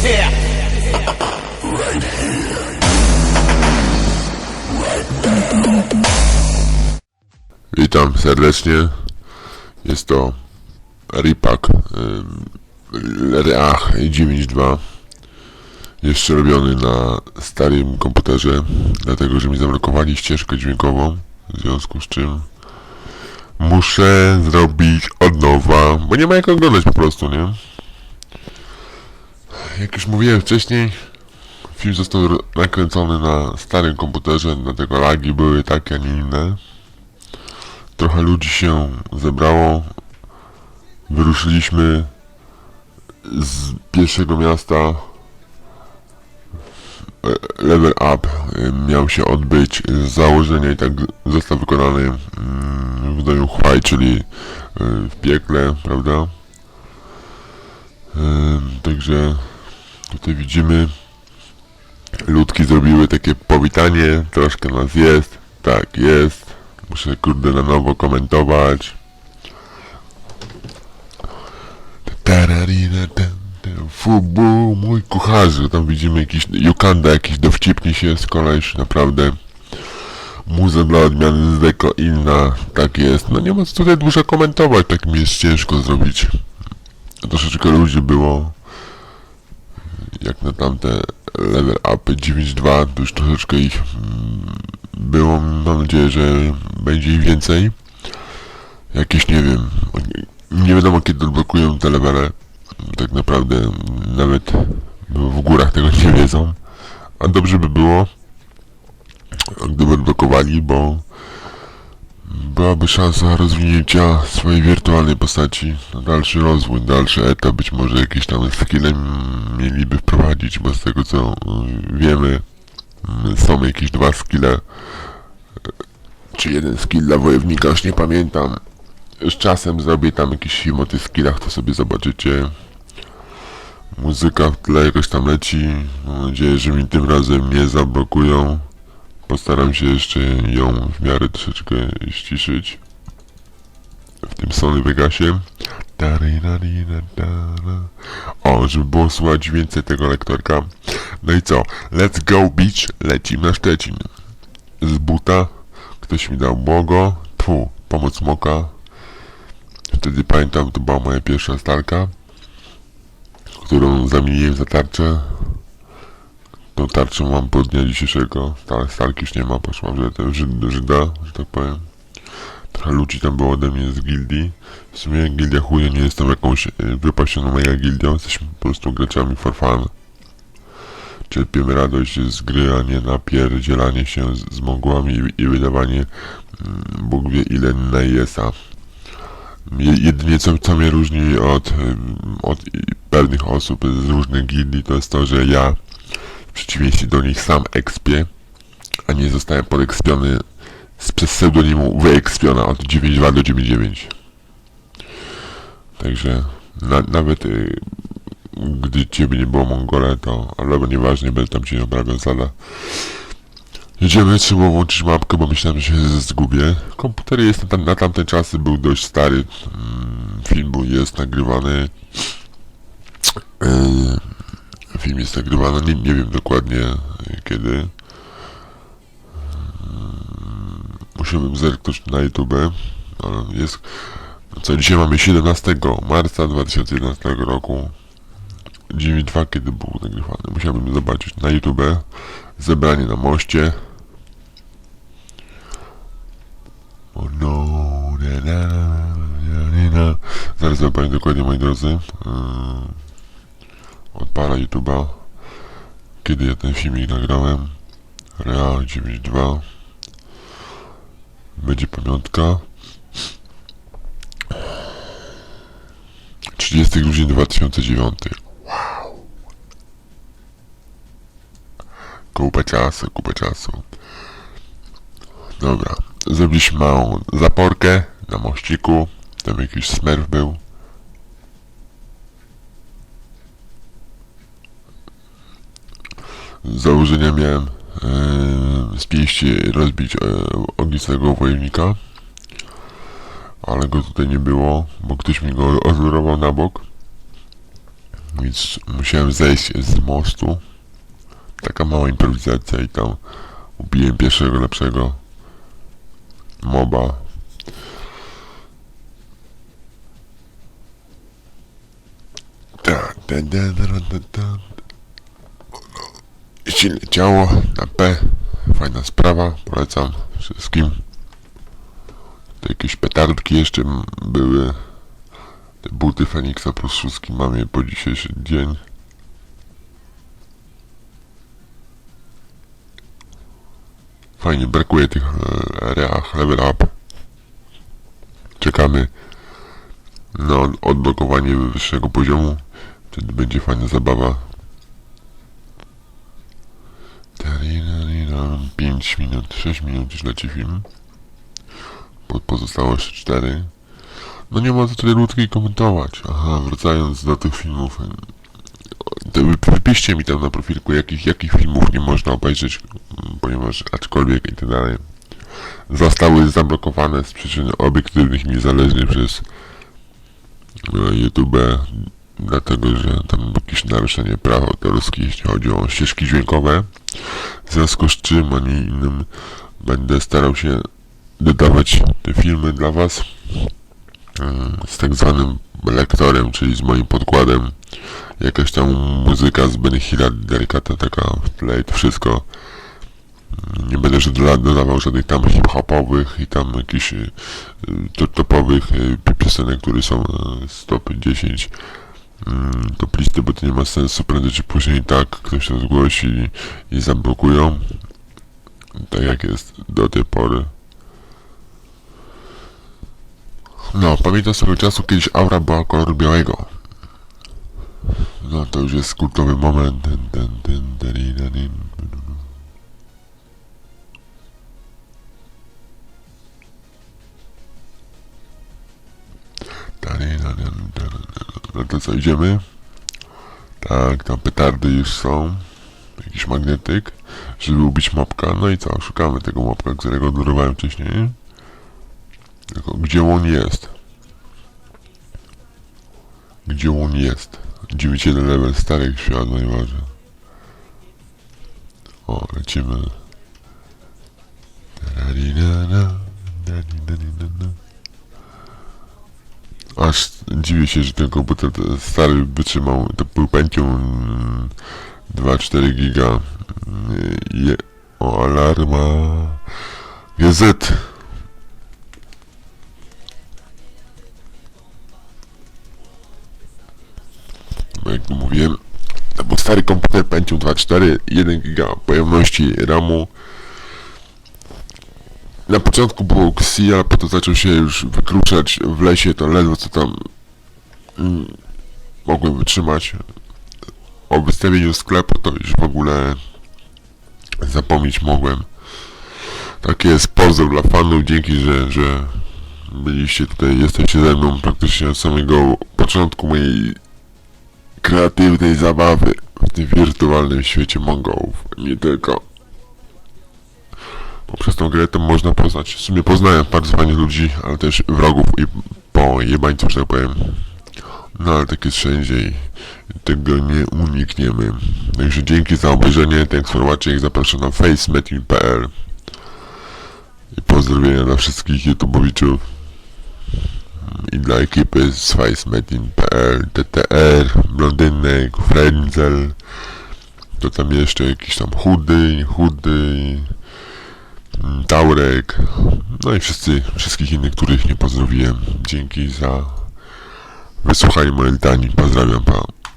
here. Witam serdecznie. Jest to Ripak Reach 9.2 jeszcze robiony na starym komputerze, dlatego że mi zablokowali ścieżkę dźwiękową, w związku z czym muszę zrobić od nowa, bo nie ma jak oglądać po prostu, nie? Jak już mówiłem wcześniej, film został nakręcony na starym komputerze, dlatego lagi były takie, a nie inne trochę ludzi się zebrało. Wyruszyliśmy z pierwszego miasta. Level up miał się odbyć z założenia i tak został wykonany mm, w Doju Chwaj, czyli e, w piekle, prawda? Także tutaj widzimy ludki zrobiły takie powitanie, troszkę nas jest, tak jest. Muszę kurde na nowo komentować. Fubu, mój kucharzu, tam widzimy jakiś Yukanda, jakiś dowcipni się z koleś, naprawdę. Muza dla odmiany zdeko inna, tak jest. No nie ma co tutaj dużo komentować, tak mi jest ciężko zrobić. Troszeczkę ludzi było, jak na tamte level upy 9.2, to już troszeczkę ich mm, było, mam nadzieję, że będzie ich więcej. Jakieś, nie wiem, nie wiadomo kiedy odblokują te levele. Tak naprawdę nawet w górach tego nie wiedzą. A dobrze by było, gdyby odblokowali, bo byłaby szansa rozwinięcia swojej wirtualnej postaci, na dalszy rozwój, dalszy etap, być może jakieś tam skille mm, mieliby wprowadzić, bo z tego co y, wiemy, mm, są jakieś dwa skille, czy jeden skill dla wojownika, już nie pamiętam. Z czasem zrobię tam jakiś film o tych skillach, to sobie zobaczycie. Muzyka w tle jakoś tam leci. Mam nadzieję, że mi tym razem nie zablokują. Postaram się jeszcze ją w miarę troszeczkę ściszyć. W tym Sony Vegasie. O, żeby było słuchać więcej tego lektorka. No i co? Let's go beach, lecimy na Szczecin. Z buta ktoś mi dał błogo. Pu, pomoc moka. Wtedy pamiętam, to była moja pierwsza starka, którą zamieniłem za tarczę. Tą tarczę mam po dnia dzisiejszego. Stare starki już nie ma, poszłam że ten Żyd- Żyda, że tak powiem. Trochę ludzi tam było ode mnie z gildii. W sumie gildia chuja nie jestem jakąś y, wypasioną mega gildią, jesteśmy po prostu graczami for fun. Czerpiemy radość z gry, a nie napierdzielanie się z, z mogłami i, i wydawanie mm, Bóg wie ile najesa. Je- Jedynie co, co mnie różni od, ym, od pewnych osób z różnych gildii to jest to, że ja w przeciwieństwie do nich sam ekspię, a nie zostałem podekspiony z przez pseudonimu wyekspiona od 9.2 do 9.9. Także na, nawet y, gdy ciebie nie było Mongole, to ale nieważnie, będę tam cię nie obrabiał zada. Jedziemy, trzeba włączyć mapkę, bo myślałem, że się zgubię. Komputer jest na, tam, na tamte czasy, był dość stary. Mm, Film był, jest nagrywany. Yy, jest nagrywany, nie, nie wiem dokładnie yy, kiedy. Yy, Musiałbym zerknąć na YouTube, ale jest... Co, dzisiaj mamy 17 marca 2011 roku. 9.2 kiedy był nagrywany. Musiałbym zobaczyć na YouTube. Zebranie na moście. O no. Zaraz zobaczę dokładnie moi drodzy. Yy, odpala YouTube'a. Kiedy ja ten filmik nagrałem. Real 9.2. Będzie pamiątka. 30 grudzień 2009. Kupę czasu, kupę czasu. Dobra, zrobiliśmy małą zaporkę na mościku. Tam jakiś smerf był. Założenia miałem yy, z pięści rozbić yy, ognistego wojownika. Ale go tutaj nie było, bo ktoś mi go odwrócił na bok. Więc musiałem zejść z mostu. Taka mała improwizacja i tam ubiłem pierwszego lepszego moba. Ta, ta, ta, ta, ta, ta. Silne ciało na P. Fajna sprawa, polecam wszystkim. To jakieś petardki jeszcze były. Te buty Feniksa plus szóstki mam je po dzisiejszy dzień. Fajnie, brakuje tych e, reach level up. Czekamy na od- odblokowanie wyższego poziomu. Wtedy będzie fajna zabawa. 5 minut, 6 minut już leci film. Po, pozostało jeszcze 4. No nie ma co tutaj ludzkiej komentować. Aha, wracając do tych filmów. To wy- wypiszcie mi tam na profilku, jakich, jakich filmów nie można obejrzeć, m, ponieważ aczkolwiek i tak dalej zostały zablokowane z przyczyn obiektywnych i niezależnych przez e, YouTube, dlatego że tam jakieś naruszenie praw autorskich, jeśli chodzi o ścieżki dźwiękowe, w związku z czym, a nie innym, będę starał się dodawać te filmy dla Was e, z tak zwanym lektorem, czyli z moim podkładem. Jakaś tam muzyka z Benny Hilla, delikatna taka w tle to wszystko. Nie będę doda- dodawał żadnych tam hip-hopowych i tam jakichś to, topowych pi- piosenek, które są y, z top 10 mm, top bo to nie ma sensu. Prędzej czy później i tak ktoś to zgłosi i zablokują. Tak jak jest do tej pory. No, pamiętam swego czasu kiedyś aura była koloru białego. No to już jest kultowy moment. To co, idziemy? Tak, tam petardy już są. Jakiś magnetyk, żeby ubić mopka. No i co, szukamy tego mopka, którego odblokowałem wcześniej. Tylko gdzie on jest? Gdzie on jest? 9.1 level starych świat, no nieważne. O, lecimy. Tararina, tararina. Aż dziwię się, że ten komputer te- stary wytrzymał, to był Pentium mm, 2,4 giga. Mm, Je, o, alarma. GZ. Bo Jak mówiłem, to był stary komputer Pentium 2.4, 1 giga pojemności RAMu. Na początku było XC, ale potem zaczął się już wykluczać w lesie, to ledwo co tam mm, mogłem wytrzymać. O wystawieniu sklepu to już w ogóle zapomnieć mogłem. Tak jest, pozdro dla fanów, dzięki, że, że byliście tutaj, jesteście ze mną praktycznie od samego początku mojej kreatywnej zabawy w tym wirtualnym świecie Mongołów. Nie tylko. Poprzez tą grę to można poznać, w sumie poznałem bardzo fajnych ludzi, ale też wrogów i pojebańców, że tak powiem. No ale tak jest wszędzie i tego nie unikniemy. Także dzięki za obejrzenie, thanks for watching, zapraszam na facemetin.pl i pozdrowienia dla wszystkich youtubowiczów i dla ekipy z facemetin.pl, TTR, Blondynek, Frenzel, to tam jeszcze jakiś tam chudy, chudy, Taurek, no i wszyscy, wszystkich innych, których nie pozdrowiłem. Dzięki za wysłuchanie mojej litanii. Pozdrawiam pana.